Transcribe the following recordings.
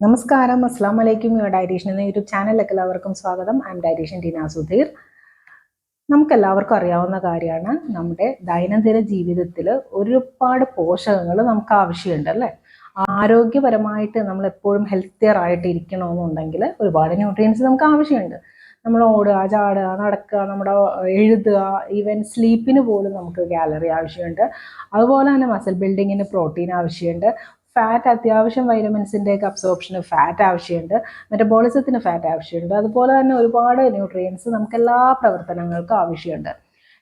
നമസ്കാരം. അസ്സാം വലൈക്കും യുവ ഡയറ്റീഷ്യൻ എന്ന യൂട്യൂബ് ചാനലിലേക്ക് എല്ലാവർക്കും സ്വാഗതം. I am dietitian Teena Sudheer. നമുക്ക് എല്ലാവർക്കും അറിയാവുന്ന കാര്യമാണ്. നമ്മുടെ ദൈനംദിന ജീവിതത്തിൽ ഒരുപാട് പോഷകങ്ങൾ നമുക്ക് ആവശ്യമുണ്ട് അല്ലേ? ആരോഗ്യപരമായിട്ട് നമ്മൾ എപ്പോഴും ഹെൽത്തിയർ ആയിട്ട് ഇരിക്കണമെന്നുണ്ടെങ്കിൽ ഒരുപാട് ന്യൂട്രിയൻസ് നമുക്ക് ആവശ്യമുണ്ട്. നമ്മൾ ഓടുക ചാടുക നടക്കുക നമ്മുടെ എഴുതുക ഈവൻ സ്ലീപ്പിന് പോലും നമുക്ക് ഗാലറി ആവശ്യമുണ്ട്. അതുപോലെ തന്നെ മസിൽ ബിൽഡിങ്ങിന് പ്രോട്ടീൻ ആവശ്യമുണ്ട്. ഫാറ്റ് അത്യാവശ്യം വൈറ്റമിൻസിന്റെ ഒക്കെ അബ്സോർപ്ഷന് ഫാറ്റ് ആവശ്യമുണ്ട്. മെറ്റബോളിസത്തിന് ഫാറ്റ് ആവശ്യമുണ്ട്. അതുപോലെ തന്നെ ഒരുപാട് ന്യൂട്രിയൻസ് നമുക്ക് എല്ലാ പ്രവർത്തനങ്ങൾക്കും ആവശ്യമുണ്ട്.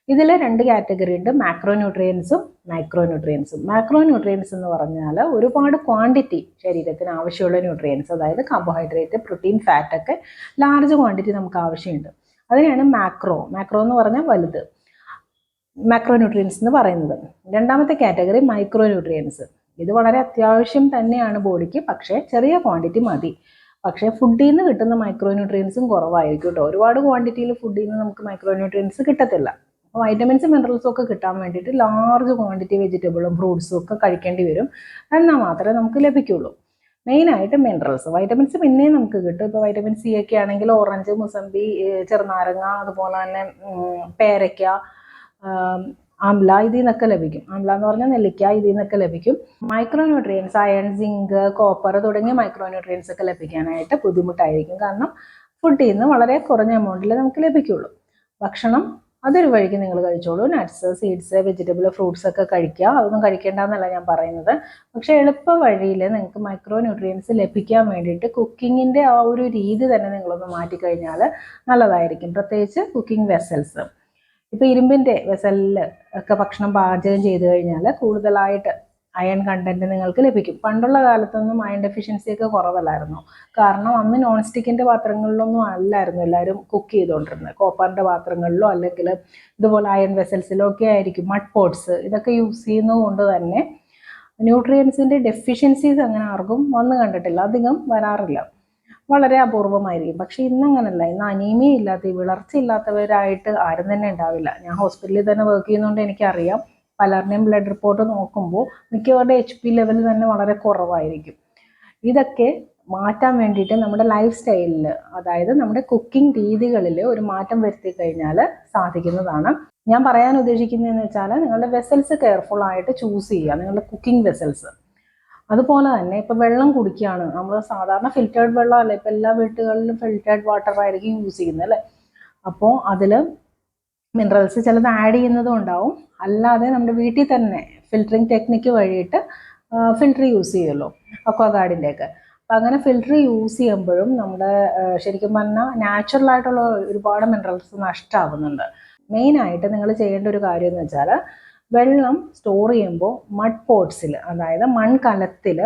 ഇതിൽ രണ്ട് കാറ്റഗറി ഉണ്ട്. മാക്രോ ന്യൂട്രിയൻസും മൈക്രോ ന്യൂട്രിയൻസും മാക്രോ ന്യൂട്രിയൻസ് എന്ന് പറഞ്ഞാൽ ഒരുപാട് ക്വാണ്ടിറ്റി ശരീരത്തിന് ആവശ്യമുള്ള ന്യൂട്രിയൻസ് അതായത് കാർബോഹൈഡ്രേറ്റ് പ്രോട്ടീൻ ഫാറ്റ് ഒക്കെ ലാർജ് ക്വാണ്ടിറ്റി നമുക്ക് ആവശ്യമുണ്ട്. അതിനെയാണ് മാക്രോ മാക്രോ എന്ന് പറഞ്ഞാൽ വലുത്. മാക്രോ ന്യൂട്രിയൻസ് എന്ന് പറയുന്നത്. രണ്ടാമത്തെ കാറ്റഗറി മൈക്രോ ന്യൂട്രിയൻസ് ഇത് വളരെ അത്യാവശ്യം തന്നെയാണ് ബോഡിക്ക്. പക്ഷേ ചെറിയ ക്വാണ്ടിറ്റി മതി. പക്ഷേ ഫുഡിൽ നിന്ന് കിട്ടുന്ന മൈക്രോന്യൂട്രിയൻസും കുറവായിരിക്കും കേട്ടോ ഒരുപാട് ക്വാണ്ടിറ്റിയിൽ ഫുഡിൽ നിന്ന് നമുക്ക് മൈക്രോന്യൂട്രിയൻസ് കിട്ടത്തില്ല. അപ്പോൾ വൈറ്റമിൻസും മിനറൽസും ഒക്കെ കിട്ടാൻ വേണ്ടിയിട്ട് ലാർജ് ക്വാണ്ടിറ്റി വെജിറ്റബിളും ഫ്രൂട്ട്സും ഒക്കെ കഴിക്കേണ്ടി വരും. എന്നാൽ മാത്രമേ നമുക്ക് ലഭിക്കുള്ളൂ. മെയിനായിട്ട് മിനറൽസ് വൈറ്റമിൻസ് പിന്നെയും നമുക്ക് കിട്ടും. ഇപ്പോൾ വൈറ്റമിൻ സി ഒക്കെ ആണെങ്കിൽ ഓറഞ്ച് മുസമ്പി ചെറുനാരങ്ങ അതുപോലെ തന്നെ പേരയ്ക്ക ആംല ഇതിൽ നിന്നൊക്കെ ലഭിക്കും. ആംല എന്ന് പറഞ്ഞാൽ നെല്ലിക്ക ഇതിൽ നിന്നൊക്കെ ലഭിക്കും. Micro nutrients iron zinc copper തുടങ്ങിയ മൈക്രോ ന്യൂട്രിയൻസ് ഒക്കെ ലഭിക്കാനായിട്ട് ബുദ്ധിമുട്ടായിരിക്കും. കാരണം ഫുഡിൽ നിന്ന് വളരെ കുറഞ്ഞ എമൗണ്ടിൽ നമുക്ക് ലഭിക്കുള്ളൂ. ഭക്ഷണം അതൊരു വഴിക്ക് നിങ്ങൾ കഴിച്ചോളൂ. നട്ട്സ് സീഡ്സ് വെജിറ്റബിൾ ഫ്രൂട്ട്സ് ഒക്കെ കഴിക്കുക. അതൊന്നും കഴിക്കേണ്ടെന്നല്ല ഞാൻ പറയുന്നത്. പക്ഷേ എളുപ്പ വഴിയിൽ നിങ്ങൾക്ക് മൈക്രോ ന്യൂട്രിയൻസ് ലഭിക്കാൻ വേണ്ടിയിട്ട് കുക്കിങ്ങിന്റെ ആ ഒരു രീതി തന്നെ നിങ്ങളൊന്ന് മാറ്റിക്കഴിഞ്ഞാൽ നല്ലതായിരിക്കും. പ്രത്യേകിച്ച് കുക്കിംഗ് വെസൽസ് ഇപ്പോൾ ഇരുമ്പിന്റെ വെസലിൽ ഒക്കെ ഭക്ഷണം പാചകം ചെയ്തു കഴിഞ്ഞാൽ കൂടുതലായിട്ട് അയൺ കണ്ടന്റ് നിങ്ങൾക്ക് ലഭിക്കും. പണ്ടുള്ള കാലത്തൊന്നും അയൺ ഡെഫിഷ്യൻസി ഒക്കെ കുറവല്ലായിരുന്നു. കാരണം അന്ന് നോൺ സ്റ്റിക്കിന്റെ പാത്രങ്ങളിലൊന്നും അല്ലായിരുന്നു എല്ലാവരും കുക്ക് ചെയ്തുകൊണ്ടിരുന്നത് കോപ്പറിന്റെ പാത്രങ്ങളിലോ അല്ലെങ്കിൽ ഇതുപോലെ അയൺ വെസൽസിലോ ഒക്കെ ആയിരിക്കും മഡ് പോട്ട്സ് ഇതൊക്കെ യൂസ് ചെയ്യുന്നത് കൊണ്ട് തന്നെ ന്യൂട്രിയൻസിന്റെ ഡെഫിഷ്യൻസീസ് അങ്ങനെ ആർക്കും വന്നു കണ്ടിട്ടില്ല. അധികം വരാറില്ല. വളരെ അപൂർവമായിരിക്കും. പക്ഷെ ഇന്നങ്ങനല്ല. ഇന്ന് അനീമിയ ഇല്ലാത്ത വിളർച്ച ഇല്ലാത്തവരായിട്ട് ആരും തന്നെ ഉണ്ടാവില്ല. ഞാൻ ഹോസ്പിറ്റലിൽ തന്നെ വർക്ക് ചെയ്യുന്നതുകൊണ്ട് എനിക്കറിയാം. പലരുടെയും ബ്ലഡ് റിപ്പോർട്ട് നോക്കുമ്പോൾ മിക്കവരുടെ എച്ച് പി ലെവൽ തന്നെ വളരെ കുറവായിരിക്കും. ഇതൊക്കെ മാറ്റാൻ വേണ്ടിയിട്ട് നമ്മുടെ ലൈഫ് സ്റ്റൈലിൽ അതായത് നമ്മുടെ കുക്കിംഗ് രീതികളിൽ ഒരു മാറ്റം വരുത്തി കഴിഞ്ഞാൽ സാധിക്കുന്നതാണ്. ഞാൻ പറയാൻ ഉദ്ദേശിക്കുന്നതെന്ന് വെച്ചാൽ നിങ്ങളുടെ വെസൽസ് കെയർഫുൾ ആയിട്ട് ചൂസ് ചെയ്യുക. നിങ്ങളുടെ കുക്കിംഗ് വെസൽസ്. അതുപോലെ തന്നെ ഇപ്പം വെള്ളം കുടിക്കുകയാണ്. നമ്മൾ സാധാരണ ഫിൽറ്റേർഡ് വെള്ളമല്ല ഇപ്പം എല്ലാ വീട്ടുകളിലും ഫിൽറ്റേർഡ് വാട്ടർ ആയിരിക്കും യൂസ് ചെയ്യുന്നത് അല്ലേ? അപ്പോൾ അതിൽ മിനറൽസ് ചിലത് ആഡ് ചെയ്യുന്നതും ഉണ്ടാവും. അല്ലാതെ നമ്മുടെ വീട്ടിൽ തന്നെ ഫിൽറ്ററിങ് ടെക്നിക്ക് വഴിയിട്ട് ഫിൽറ്റർ യൂസ് ചെയ്യുമല്ലോ അക്വാ ഗാർഡിന്റെ ഒക്കെ അപ്പം അങ്ങനെ ഫിൽറ്റർ യൂസ് ചെയ്യുമ്പോഴും നമ്മുടെ ശരിക്കും പറഞ്ഞാൽ നാച്ചുറൽ ആയിട്ടുള്ള ഒരുപാട് മിനറൽസ് നഷ്ടമാകുന്നുണ്ട് മെയിനായിട്ട് നിങ്ങൾ ചെയ്യേണ്ട ഒരു കാര്യം എന്ന് വെച്ചാൽ വെള്ളം സ്റ്റോർ ചെയ്യുമ്പോൾ മഡ് പോട്ട്സിൽ അതായത് മൺകലത്തിൽ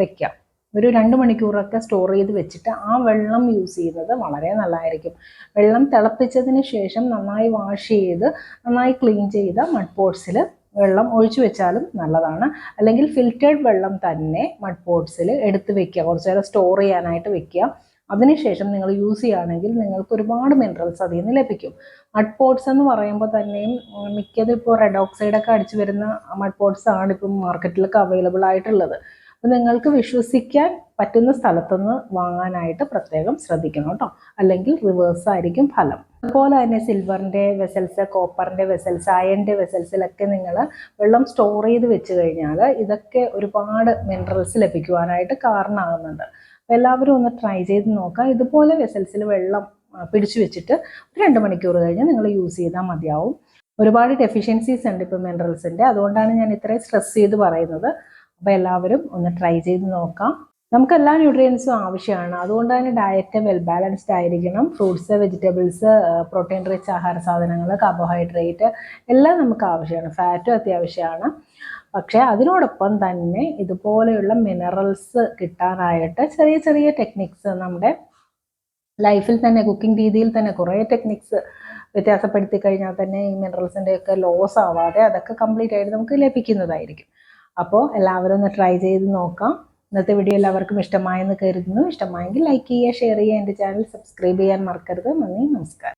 വെക്കാം. ഒരു രണ്ട് മണിക്കൂറൊക്കെ സ്റ്റോർ ചെയ്ത് വെച്ചിട്ട് ആ വെള്ളം യൂസ് ചെയ്യുന്നത് വളരെ നല്ലതായിരിക്കും. വെള്ളം തിളപ്പിച്ചതിന് ശേഷം നന്നായി വാഷ് ചെയ്ത് നന്നായി ക്ലീൻ ചെയ്ത മഡ് പോട്ട്സിൽ വെള്ളം ഒഴിച്ചു വെച്ചാലും നല്ലതാണ്. അല്ലെങ്കിൽ ഫിൽറ്റേർഡ് വെള്ളം തന്നെ മഡ് പോട്ട്സിൽ എടുത്ത് വെക്കുക. കുറച്ച് നേരം സ്റ്റോർ ചെയ്യാനായിട്ട് വെക്കുക. അതിനുശേഷം നിങ്ങൾ യൂസ് ചെയ്യുകയാണെങ്കിൽ നിങ്ങൾക്ക് ഒരുപാട് മിനറൽസ് അതിൽ നിന്ന് ലഭിക്കും. മഡ് പോട്ട്സ് എന്ന് പറയുമ്പോൾ തന്നെയും മിക്കതും ഇപ്പോൾ റെഡ് ഓക്സൈഡൊക്കെ അടിച്ചു വരുന്ന മഡ് പോട്ട്സ് ആണ് ഇപ്പം മാർക്കറ്റിലൊക്കെ അവൈലബിൾ ആയിട്ടുള്ളത്. അപ്പോൾ നിങ്ങൾക്ക് വിശ്വസിക്കാൻ പറ്റുന്ന സ്ഥലത്തുനിന്ന് വാങ്ങാനായിട്ട് പ്രത്യേകം ശ്രദ്ധിക്കണം കേട്ടോ. അല്ലെങ്കിൽ റിവേഴ്സ് ആയിരിക്കും ഫലം. അതുപോലെ തന്നെ സിൽവറിന്റെ വെസൽസ് കോപ്പറിന്റെ വെസൽസ് അയന്റെ വെസൽസിലൊക്കെ നിങ്ങൾ വെള്ളം സ്റ്റോർ ചെയ്ത് വെച്ച് കഴിഞ്ഞാൽ ഇതൊക്കെ ഒരുപാട് മിനറൽസ് ലഭിക്കുവാനായിട്ട് കാരണമാകുന്നുണ്ട്. എല്ലാവരും ഒന്ന് ട്രൈ ചെയ്ത് നോക്കുക. ഇതുപോലെ വെസൽസിൽ വെള്ളം പിടിച്ചു വെച്ചിട്ട് രണ്ട് മണിക്കൂർ കഴിഞ്ഞ് നിങ്ങൾ യൂസ് ചെയ്താൽ മതിയാവും. ഒരുപാട് ഡെഫിഷ്യൻസീസ് ഉണ്ട് ഇപ്പോൾ മിനറൽസിന്റെ അതുകൊണ്ടാണ് ഞാൻ ഇത്രയും സ്ട്രെസ് ചെയ്ത് പറയുന്നത്. അപ്പോൾ എല്ലാവരും ഒന്ന് ട്രൈ ചെയ്ത് നോക്കാം. നമുക്ക് എല്ലാ ന്യൂട്രിയൻസും ആവശ്യമാണ്. അതുകൊണ്ട് തന്നെ ഡയറ്റ് വെൽ ബാലൻസ്ഡ് ആയിരിക്കണം. ഫ്രൂട്ട്സ് വെജിറ്റബിൾസ് പ്രോട്ടീൻ റിച്ച് ആഹാര സാധനങ്ങൾ കാർബോഹൈഡ്രേറ്റ് എല്ലാം നമുക്ക് ആവശ്യമാണ്. ഫാറ്റും അത്യാവശ്യമാണ്. പക്ഷേ അതിനോടൊപ്പം തന്നെ ഇതുപോലെയുള്ള മിനറൽസ് കിട്ടാനായിട്ട് ചെറിയ ചെറിയ ടെക്നിക്സ് നമ്മുടെ ലൈഫിൽ തന്നെ കുക്കിംഗ് രീതിയിൽ തന്നെ കുറേ ടെക്നിക്സ് വ്യത്യാസപ്പെടുത്തി കഴിഞ്ഞാൽ തന്നെ ഈ മിനറൽസിന്റെ ഒക്കെ ലോസ് ആവാതെ അതൊക്കെ കംപ്ലീറ്റ് ആയിട്ട് നമുക്ക് ലഭിക്കുന്നതായിരിക്കും. അപ്പോൾ എല്ലാവരും ഒന്ന് ട്രൈ ചെയ്ത് നോക്കാം. ഇന്നത്തെ വീഡിയോ എല്ലാവർക്കും ഇഷ്ടമായെന്ന് കരുതുന്നു. ഇഷ്ടമായെങ്കിൽ ലൈക്ക് ചെയ്യുക ഷെയർ ചെയ്യുക എന്റെ ചാനൽ സബ്സ്ക്രൈബ് ചെയ്യാൻ മറക്കരുത്. നന്ദി നമസ്കാരം.